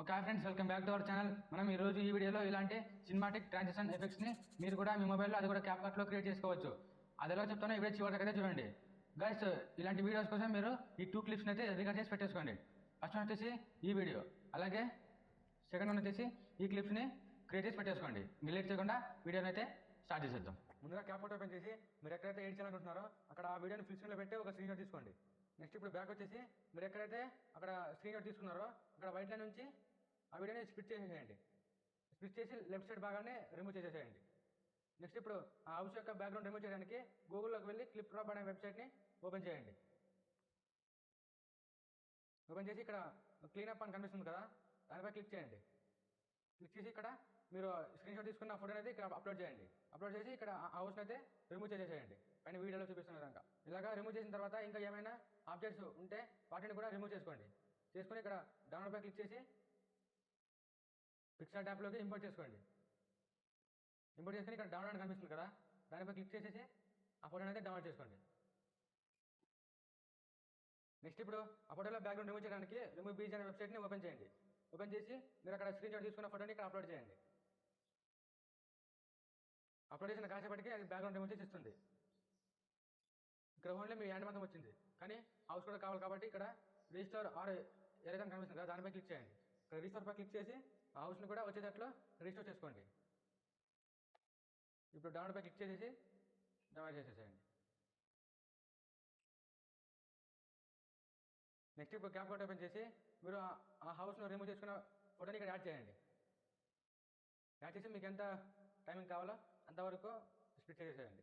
Okay friends welcome back to our channel. మనం ఈ రోజు ఈ వీడియోలో ఇలాంటి సినిమాటిక్ ట్రాన్సాక్షన్ ఎఫెక్ట్స్ని మీరు కూడా మీ మొబైల్లో అది కూడా క్యాప్ కట్లో క్రియేట్ చేసుకోవచ్చు. అది ఎలా చెప్తానో ఈ వీడియో అయితే చూడండి. గైస్ ఇలాంటి వీడియోస్ కోసం మీరు ఈ టూ క్లిప్స్ని అయితే రికార్డ్ చేసి పెట్టేసుకోండి. ఫస్ట్ వన్ వచ్చేసి ఈ వీడియో అలాగే సెకండ్ వన్ వచ్చేసి ఈ క్లిప్స్ని క్రియేట్ చేసి పెట్టేసుకోండి. మీరు లేట్ చేయకుండా వీడియోని అయితే స్టార్ట్ చేసేద్దాం. ముందుగా క్యాప్ ఫోటో ఓపెన్ చేసి మీరు ఎక్కడైతే ఎడిట్ చేయాలనుకుంటున్నారో అక్కడ ఆ వీడియోని ఫుల్ పెట్టి ఒక స్క్రీన్ షాట్ తీసుకోండి. నెక్స్ట్ ఇప్పుడు బ్యాక్ వచ్చేసి మీరు ఎక్కడైతే అక్కడ స్క్రీన్ షాట్ తీసుకున్నారో అక్కడ వైట్ లైన్ నుంచి ఆ వీడియోని స్ప్లిట్ చేసేసేయండి. స్ప్లిట్ చేసి లెఫ్ట్ సైడ్ భాగాన్ని రిమూవ్ చేసేసేయండి. నెక్స్ట్ ఇప్పుడు ఆ హౌస్ యొక్క బ్యాక్గ్రౌండ్ రిమూవ్ చేయడానికి గూగుల్లోకి వెళ్ళి క్లిప్ డ్రాప్ అనే వెబ్సైట్ని ఓపెన్ చేయండి. ఓపెన్ చేసి ఇక్కడ క్లీనప్ అని కనిపిస్తుంది కదా దానిపై క్లిక్ చేయండి. క్లిక్ చేసి ఇక్కడ మీరు స్క్రీన్ షాట్ తీసుకున్న ఫోటో అనేది ఇక్కడ అప్లోడ్ చేయండి. అప్లోడ్ చేసి ఇక్కడ ఆ హౌస్ని అయితే రిమూవ్ చేసేసేయండి. పైన వీడియోలో చూపిస్తున్న విధంగా. ఇలాగా రిమూవ్ చేసిన తర్వాత ఇంకా ఏమైనా ఆబ్జెక్ట్స్ ఉంటే వాటిని కూడా రిమూవ్ చేసుకోండి. చేసుకుని ఇక్కడ డౌన్లోడ్పై క్లిక్ చేసి పిక్సెల్ ట్యాప్లోకి ఇంపోర్ట్ చేసుకోండి. ఇంపోర్ట్ చేసుకొని ఇక్కడ డౌన్లోడ్ కనిపిస్తుంది కదా? దానిపై క్లిక్ చేసేసి ఆ ఫోటోని అయితే డౌన్లోడ్ చేసుకోండి. నెక్స్ట్ ఇప్పుడు ఆ ఫోటోలో బ్యాక్గ్రౌండ్ రిమూవ్ చేయడానికి రిమూవ్ బీజ్ అనే వెబ్సైట్ని ఓపెన్ చేయండి. ఓపెన్ చేసి మీరు అక్కడ స్క్రీన్ షాట్ తీసుకున్న ఫోటోని ఇక్కడ అప్లోడ్ చేయండి. అప్లోడ్ చేసిన కాసేపటికి అది బ్యాక్గ్రౌండ్ రిమూవ్ చేసి ఇస్తుంది. ఇక్కడ ఓన్లీ మీ హ్యాండ్ మాత్రం వచ్చింది. కానీ హౌస్ కూడా కావాలి కాబట్టి ఇక్కడ రిజిస్టర్ ఆర్ ఏదైనా కనిపిస్తుంది కదా దానిపై క్లిక్ చేయండి. ఇక్కడ రిజిస్టర్ పై క్లిక్ చేసి ఆ హౌస్ని కూడా వచ్చేటట్లు రిజిస్టర్ చేసుకోండి. ఇప్పుడు డౌన్పై క్లిక్ చేసేసి డౌన్లోడ్ చేసేసేయండి. నెక్స్ట్ ఇప్పుడు క్యాప్ కోట్ ఓపెన్ చేసి మీరు ఆ- ఆ హౌస్ను రిమూవ్ చేసుకున్న ఫోటోని ఇక్కడ యాడ్ చేయండి. యాడ్ చేసి మీకు ఎంత టైమింగ్ కావాలో అంతవరకు స్ప్లిట్ చేసేయండి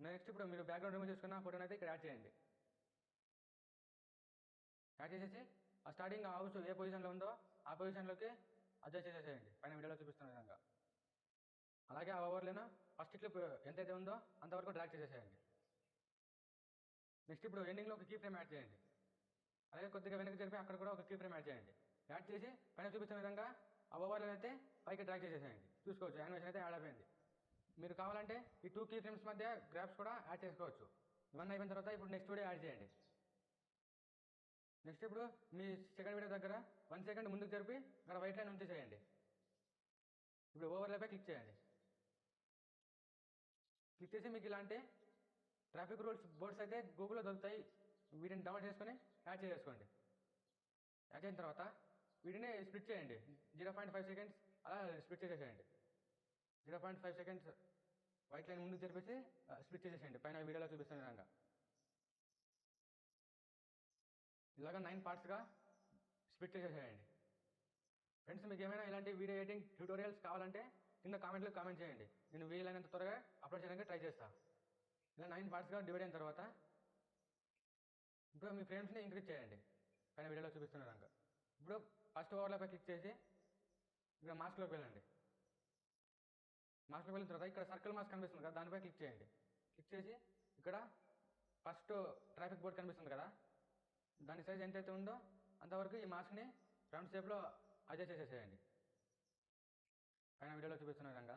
నెక్స్ట్ ఇప్పుడు మీరు బ్యాక్గ్రౌండ్ రిమూవ్ చేసుకున్న ఫోటోని అయితే ఇక్కడ యాడ్ చేయండి. యాడ్ చేసేసి ఆ స్టార్టింగ్ ఆ హౌస్ ఏ పొజిషన్లో ఉందో ఆ పొజిషన్లోకి అడ్జస్ట్ చేసేసేయండి. పైన వీడియోలో చూపిస్తున్న విధంగా. అలాగే ఆ ఓవర్లోనూ ఫస్ట్ క్లిప్ ఎంతైతే ఉందో అంతవరకు డ్రాక్ చేసేసేయండి. నెక్స్ట్ ఇప్పుడు ఎండింగ్లో ఒక కీ ఫ్రేమ్ యాడ్ చేయండి. అలాగే కొద్దిగా వెనక్కి జరిపి అక్కడ కూడా ఒక కీ ఫ్రేమ్ యాడ్ చేయండి. యాడ్ చేసి పైన చూపిస్తున్న విధంగా ఆ ఓవర్లో అయితే పైకి డ్రాక్ చేసేసేయండి. చూసుకోవచ్చు యానిమేషన్ అయితే యాడ్ అయిపోయింది. మీరు కావాలంటే ఈ టూ కీ ఫ్రేమ్స్ మధ్య గ్రాఫ్స్ కూడా యాడ్ చేసుకోవచ్చు. ఇవన్నీ అయిపోయిన తర్వాత ఇప్పుడు నెక్స్ట్ వీడియో యాడ్ చేయండి. నెక్స్ట్ ఇప్పుడు మీ సెకండ్ వీడియో దగ్గర వన్ సెకండ్ ముందుకు జరిపి అక్కడ వైట్ లైన్ ఉంచేసేయండి ఇప్పుడు ఓవర్లేపై క్లిక్ చేయండి. క్లిక్ చేసి మీకు ఇలాంటి ట్రాఫిక్ రూల్స్ బోర్డ్స్ అయితే గూగుల్లో దొరుకుతాయి. వీటిని డౌన్లోడ్ చేసుకొని యాడ్ చేసుకోండి యాడ్ చేసిన తర్వాత వీటిని స్ప్లిట్ చేయండి. జీరో పాయింట్ ఫైవ్ సెకండ్స్ అలా స్ప్లిట్ చేసేసేయండి. Zero point five seconds white line ముందుకు జరిపేసి స్ప్లిట్ చేసేసేయండి. పైన వీడియోలో చూపిస్తున్న విధంగా. ఇలాగ నైన్ పార్ట్స్గా స్ప్లిట్ చేసేయండి. ఫ్రెండ్స్ మీకు ఏమైనా ఇలాంటి వీడియో ఎడిటింగ్ ట్యూటోరియల్స్ కావాలంటే కింద కామెంట్లో కామెంట్ చేయండి. నేను వీలైనంత త్వరగా అప్లోడ్ చేయడానికి ట్రై చేస్తాను ఇలా నైన్ పార్ట్స్గా డివైడ్ అయిన తర్వాత ఇప్పుడు మీ ఫ్రేమ్స్ని ఇంక్రీజ్ చేయండి. పైన వీడియోలో చూపిస్తున్న ఇప్పుడు ఫస్ట్ ఓవర్లోపై క్లిక్ చేసి ఇక్కడ మాస్క్లోకి వెళ్ళండి. మాస్క్లోకి వెళ్ళిన తర్వాత ఇక్కడ సర్కిల్ మాస్క్ కనిపిస్తుంది కదా దానిపై క్లిక్ చేయండి. క్లిక్ చేసి ఇక్కడ ఫస్ట్ ట్రాఫిక్ బోర్డ్ కనిపిస్తుంది కదా దాని సైజ్ ఎంతైతే ఉందో అంతవరకు ఈ మాస్క్ని రౌండ్ షేప్లో అడ్జస్ట్ చేసేసేయండి. పైన వీడియోలో చూపిస్తున్న విధంగా.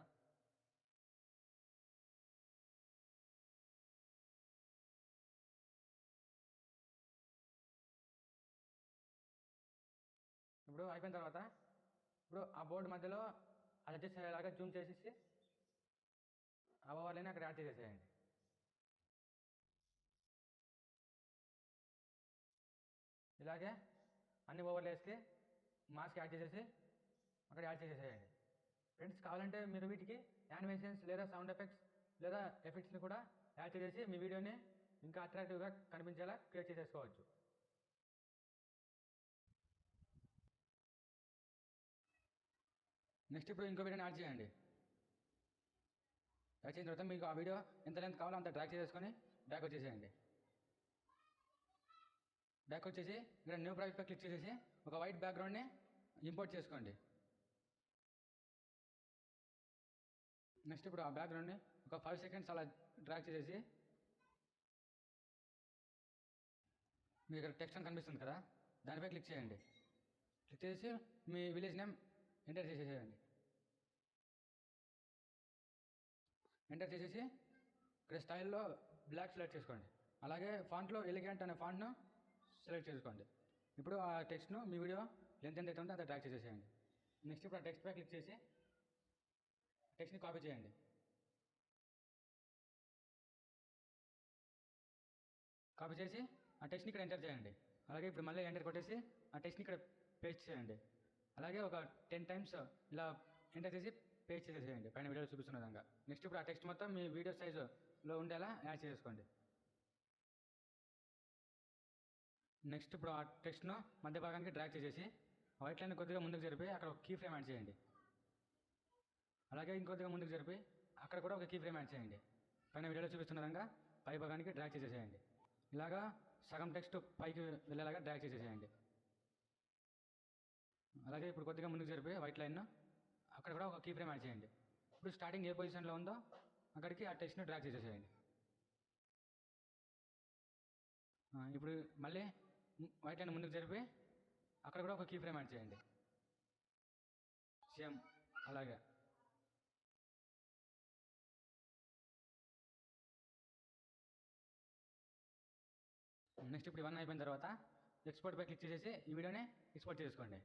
ఇప్పుడు అయిపోయిన తర్వాత ఇప్పుడు ఆ బోర్డు మధ్యలో అడ్జస్ట్ అయ్యేలాగా జూమ్ చేసేసి ఆ ఓవర్లని అక్కడ యాడ్ చేసేసేయండి. ఇలాగే అన్ని ఓవర్లేస్కి మాస్క్ యాడ్ చేసేసి అక్కడ యాడ్ చేసేసేయండి. ఫ్రెండ్స్ కావాలంటే మీరు వీటికి యానిమేషన్స్ లేదా సౌండ్ ఎఫెక్ట్స్ లేదా ఎఫెక్ట్స్ని కూడా యాడ్ చేసేసి మీ వీడియోని ఇంకా అట్రాక్టివ్గా కనిపించేలా క్రియేట్ చేసేసుకోవచ్చు. నెక్స్ట్ ఇప్పుడు ఇంకో వీడియోని యాడ్ చేయండి. యాడ్ చేసిన తర్వాత మీకు ఆ వీడియో ఎంత లెంత్ కావాలో అంత డ్రాక్ చేసేసుకొని బ్యాక్ వచ్చేసేయండి. బ్యాక్ వచ్చేసి ఇక్కడ న్యూ ప్రాజెక్ట్పై క్లిక్ చేసేసి ఒక వైట్ బ్యాక్గ్రౌండ్ని ఇంపోర్ట్ చేసుకోండి. నెక్స్ట్ ఇప్పుడు ఆ బ్యాక్గ్రౌండ్ని ఒక ఫైవ్ సెకండ్స్ అలా డ్రాక్ చేసేసి మీకు ఇక్కడ టెక్స్ట్ అని కనిపిస్తుంది కదా దానిపై క్లిక్ చేయండి. క్లిక్ చేసి మీ విలేజ్ నేమ్ ఎంటర్ చేసేసేయండి. ఎంటర్ చేసేసి ఇక్కడ స్టైల్లో బ్లాక్ సెలెక్ట్ చేసుకోండి. అలాగే ఫాంట్లో ఎలిగెంట్ అనే ఫాంట్ను సెలెక్ట్ చేసుకోండి. ఇప్పుడు ఆ టెక్స్ట్ను మీ వీడియో లెంత్ ఎంత అయితే ఉందో అంత డ్రాగ్ చేసేసేయండి నెక్స్ట్ ఇప్పుడు ఆ టెక్స్ట్ పై క్లిక్ చేసి టెక్స్ట్ని కాపీ చేయండి. కాపీ చేసి ఆ టెక్స్ట్ని ఇక్కడ ఎంటర్ చేయండి. అలాగే ఇప్పుడు మళ్ళీ ఎంటర్ కొట్టేసి ఆ టెక్స్ట్ని ఇక్కడ పేస్ట్ చేయండి. అలాగే ఒక టెన్ టైమ్స్ ఇలా ఎంటర్ చేసి పేస్ట్ చేసేసేయండి. పైన వీడియోలో చూపిస్తున్న విధంగా. నెక్స్ట్ ఇప్పుడు ఆ టెక్స్ట్ మొత్తం మీ వీడియో సైజులో ఉండేలా యాడ్ చేసుకోండి. నెక్స్ట్ ఇప్పుడు ఆ టెక్స్ట్ను మధ్య భాగానికి డ్రాగ్ చేసేసి వైట్ లైన్ కొద్దిగా ముందుకు జరిపి అక్కడ ఒక కీ ఫ్రేమ్ యాడ్ చేయండి. అలాగే ఇంకొద్దిగా ముందుకు జరిపి అక్కడ కూడా ఒక కీ ఫ్రేమ్ యాడ్ చేయండి. పైన వీడియోలో చూపిస్తున్న విధంగా పై భాగానికి డ్రాగ్ చేసేసేయండి. ఇలాగా సగం టెక్స్ట్ పైకి వెళ్ళేలాగా డ్రాగ్ చేసేసేయండి. అలాగే ఇప్పుడు కొద్దిగా ముందుకు జరిపి వైట్ లైన్ అక్కడ కూడా ఒక కీ ఫ్రేమ్ యాడ్ చేయండి. ఇప్పుడు స్టార్టింగ్ ఏ పొజిషన్లో ఉందో అక్కడికి ఆ టెక్స్ట్ని డ్రాగ్ చేసేసేయండి. ఇప్పుడు మళ్ళీ వైట్ లైన్ ముందుకు జరిపి అక్కడ కూడా ఒక కీ ఫ్రేమ్ యాడ్ చేయండి. సేమ్ అలాగే. నెక్స్ట్ ఇప్పుడు ఇవన్నీ అయిపోయిన తర్వాత ఎక్స్పోర్ట్ పై క్లిక్ చేసేసి ఈ వీడియోని ఎక్స్పోర్ట్ చేసుకోండి.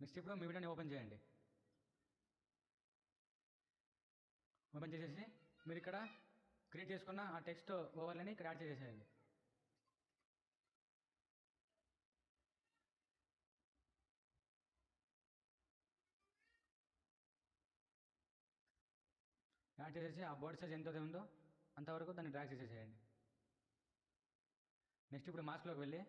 నెక్స్ట్ ఇప్పుడు మీ వీడియోని ఓపెన్ చేయండి. ఓపెన్ చేసేసి మీరు ఇక్కడ క్రియేట్ చేసుకున్న ఆ టెక్స్ట్ ఓవర్లని ఇక్కడ యాడ్ చేసేసేయండి. యాడ్ చేసేసి ఆ బోర్డ్ సైజ్ ఎంత ఉందో అంతవరకు దాన్ని డ్రాగ్ చేసేసేయండి. నెక్స్ట్ ఇప్పుడు మాస్క్లోకి వెళ్ళి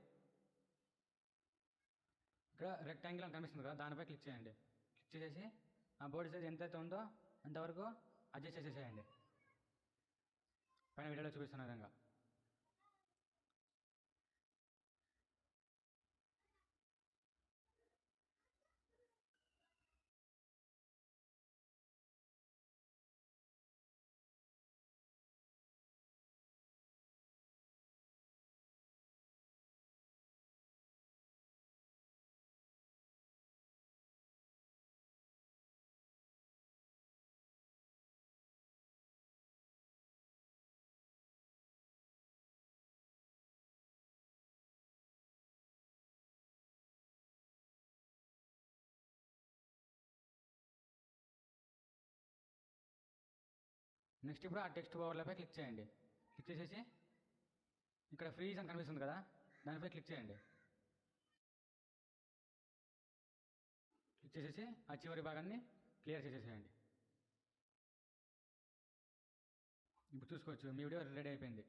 ఇక్కడ రెక్టాంగిల్ అని కనిపిస్తుంది కదా దానిపై క్లిక్ చేయండి. క్లిక్ చేసేసి ఆ బోర్డు సైజ్ ఎంతైతే ఉందో అంతవరకు అడ్జస్ట్ చేసేసేయండి. పైన వీడియోలో చూపిస్తున్న విధంగా. నెక్స్ట్ ఇప్పుడు ఆ టెక్స్ట్ ఓవర్లపై క్లిక్ చేయండి. క్లిక్ చేసేసి ఇక్కడ ఫ్రీజ్ అని కనిపిస్తుంది కదా దానిపై క్లిక్ చేయండి. క్లిక్ చేసేసి ఆ చివరి భాగాన్ని క్లియర్ చేసేసేయండి. ఇప్పుడు చూసుకోవచ్చు మీ వీడియో రెడీ అయిపోయింది.